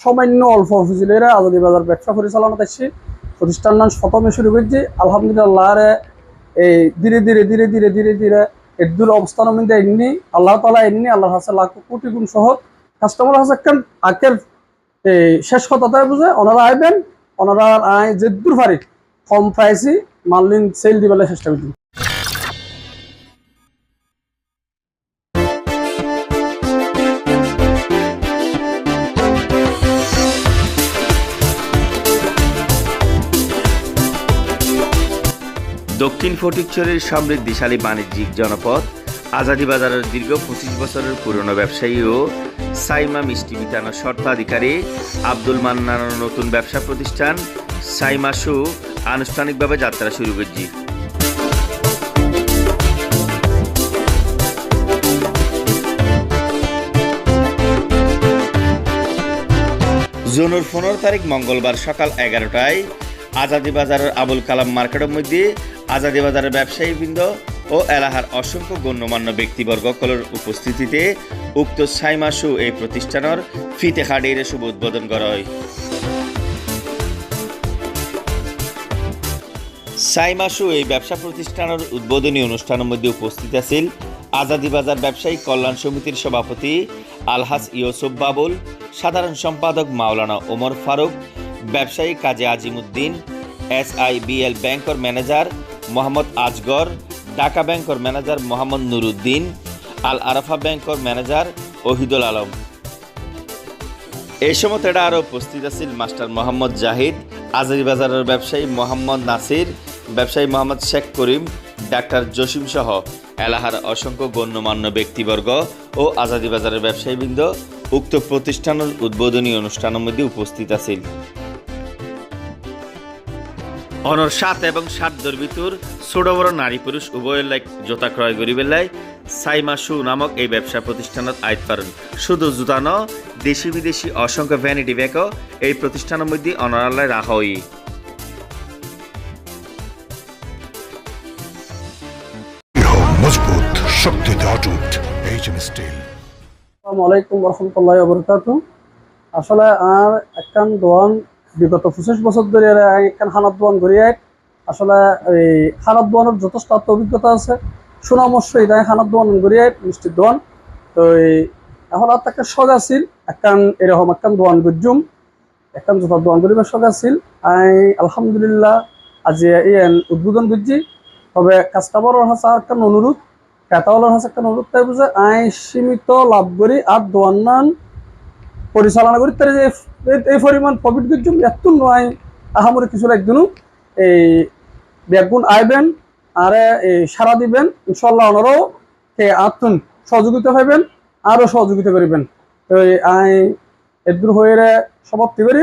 সামান্য অল্প অফিসিলেরা আজাদি বাজার ব্যবসা পরিচালনা করছি প্রতিষ্ঠান নাম প্রথমে শুরু করছি আলহামদুলিল্লাহ এই ধীরে ধীরে ধীরে ধীরে ধীরে ধীরে এদুর অবস্থান মধ্যে এমনি, আল্লাহ তালা এমনি আল্লাহ হাসে লাখ কোটি গুণ সহ কাস্টমার হাসে একখান আকের, এই শেষ কথাটাই বুঝে, ওনারা আইবেন, ওনারা আই যে দূর পারি কম প্রাইসই মানলিন সেল দিবেলে চেষ্টা করছি দক্ষিণ ফটিকছড়ির সমৃদ্ধিশালী বাণিজ্যিক জনপদ আজাদি বাজারের দীর্ঘ পঁচিশ বছরের পুরনো ব্যবসায়ী ও সাইমা মিষ্টি বিতানোর স্বত্বাধিকারী আব্দুল মান্নানোর নতুন ব্যবসা প্রতিষ্ঠান সাইমা শু আনুষ্ঠানিকভাবে যাত্রা শুরু করছি। জুনের পনেরো তারিখ মঙ্গলবার সকাল এগারোটায় আজাদি বাজারের আবুল কালাম মার্কেটের মধ্যে আজাদি বাজারের ব্যবসায়ীবৃন্দ ও এলাহার অসংখ্য গণ্যমান্য ব্যক্তিবর্গকলের উপস্থিতিতে উক্ত সাইমাসু এই প্রতিষ্ঠানের ফিতে খাড়িয়ে শুভ উদ্বোধন করা হয়। সাইমাসু এই ব্যবসা প্রতিষ্ঠানের উদ্বোধনী অনুষ্ঠানের মধ্যে উপস্থিত আছেন আজাদি বাজার ব্যবসায়ী কল্যাণ সমিতির সভাপতি আলহাস ইউসুফ বাবুল, সাধারণ সম্পাদক মাওলানা ওমর ফারুক ব্যবসায়ী Kazi Azimuddin S I BL ব্যাংকর manager Mohammad Azgar, Dhaka ব্যাংকর ম্যানেজার মোহাম্মদ নুরুদ্দিন, আল আরাফা ব্যাংকর ম্যানেজার ওহিদুল আলম। এই সময় তারা আরও উপস্থিত আছেন মাস্টার মোহাম্মদ জাহিদ বাজারের ব্যবসায়ী মোহাম্মদ নাসির, ব্যবসায়ী মোহাম্মদ শেখ করিম, ডাক্তার জসিম সহ এলাহার অসংখ্য গণ্যমান্য ব্যক্তিবর্গ ও আজাদি বাজারের ব্যবসায়ীবৃন্দ উক্ত প্রতিষ্ঠানের উদ্বোধনী অনুষ্ঠানের মধ্যে উপস্থিত আছেন। অনর সাত এবং সাত দর্বিতুর ছোট বড় নারী পুরুষ উভয়ের লাইক জোতা ক্রয় করিবেলাই সাইমা শু নামক এই ব্যবসা প্রতিষ্ঠানত আইত পারেন শুধু জুতা ন দেশি বিদেশি অসংখ্য ভ্যানিটি ব্যাগও এই প্রতিষ্ঠানের মধ্যে অনারালায় রাখা হই মজবুত শক্তিতে অটুট এইচ এম স্টিল আসসালামু আলাইকুম রহমতুল্লাহ বরকাত আসলে আর একখান দোয়ান বিগত পঁচিশ বছর ধরে আর একখান হানাত দোয়ান ঘুরিয়ে আসলে এই হানাত দোয়ানের যথেষ্ট অভিজ্ঞতা আছে। সুনামস্য এটাই হানাত দোয়ান ঘুরিয়ে মিষ্টির দোয়ান। তো এই, এখন আর তাকে শখ আছিল একখান এরকম একখান দোয়ান গুজুম একখান জোতার দোয়ান করিবার শখ আছিল। আই, আলহামদুলিল্লাহ, আজি এই উদ্বোধন করছি। তবে কাস্টমারের হাসা একখান অনুরোধ, ক্রেতাওয়ালার হাসে একটা অনুরোধ তাই বুঝে আই, সীমিত লাভ করি, আর দোয়ান্নান পরিচালনা করি তার এই- পরিমাণ প্রফিট করছি এত নয়, আহামরি কিছু একদিনও এই ব্যাগুন আইবেন, আর সারা দিবেন ইনশাল্লাহ ওনারাও আতুন সহযোগিতা পাইবেন, আরও সহযোগিতা করিবেন। তো আই এদূর হয়ে সমাপ্তি করি।